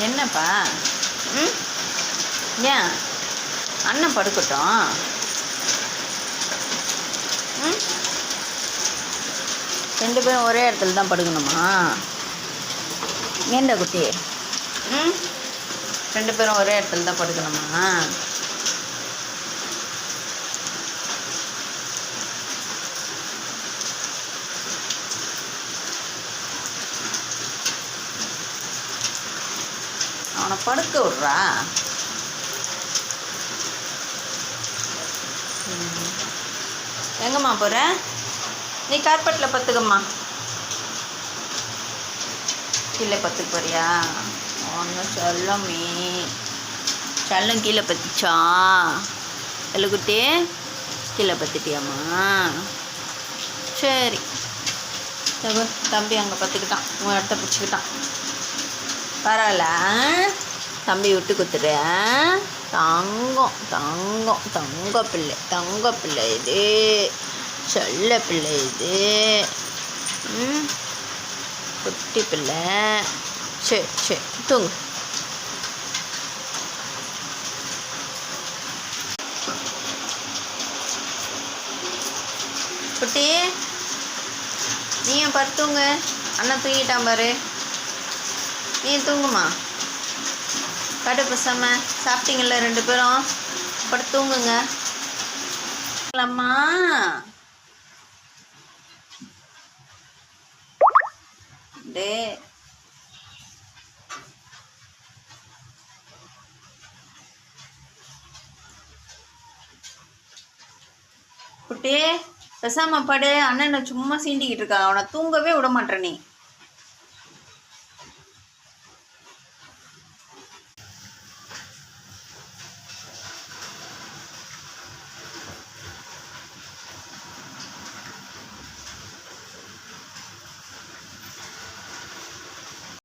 என்னப்பா? ம்? ஏன்? அண்ணன் படுக்கட்டும். ம்? ரெண்டு பேரும் ஒரே இடத்துல தான் படுக்கணுமா? ஏண்டா குட்டி? ம்? ரெண்டு பேரும் ஒரே இடத்துல தான் படுக்கணுமா? அவனை படுக்க விட்றா. ம். எங்கம்மா போகிற நீ கார்பெட்டில் பத்துக்கம்மா. கீழே பத்துக்கு போறியா? ஒன்றும் சொல்லமே சல்லம் கீழே பத்துச்சா? எல்லுக்குட்டி கீழே பத்துட்டியாம்மா? சரி. தம்பி அங்கே பத்துக்கிட்டான். உன் இடத்த பிடிச்சிக்கிட்டான். பரவாயில்ல தம்பி விட்டு குத்துரு தங்கம் தங்கம் தங்க பிள்ளை தங்க பிள்ளை இது செல்ல பிள்ளை இது ம்? குட்டி பிள்ளை சரி சரி தூங்கு. குட்டி நீ படுத்துங்க அண்ணன் தூங்கிட்டான் பாரு. நீ தூங்குமா? கடு பேசாம சாப்பிட்டீங்கல்ல ரெண்டு பேரும்? அப்படி தூங்குங்க. அம்மா. டே. குட்டி பெசாம படு. அண்ணனை சும்மா சீண்டிக்கிட்டு இருக்கா அவனை தூங்கவே விட மாட்டேன் நீ.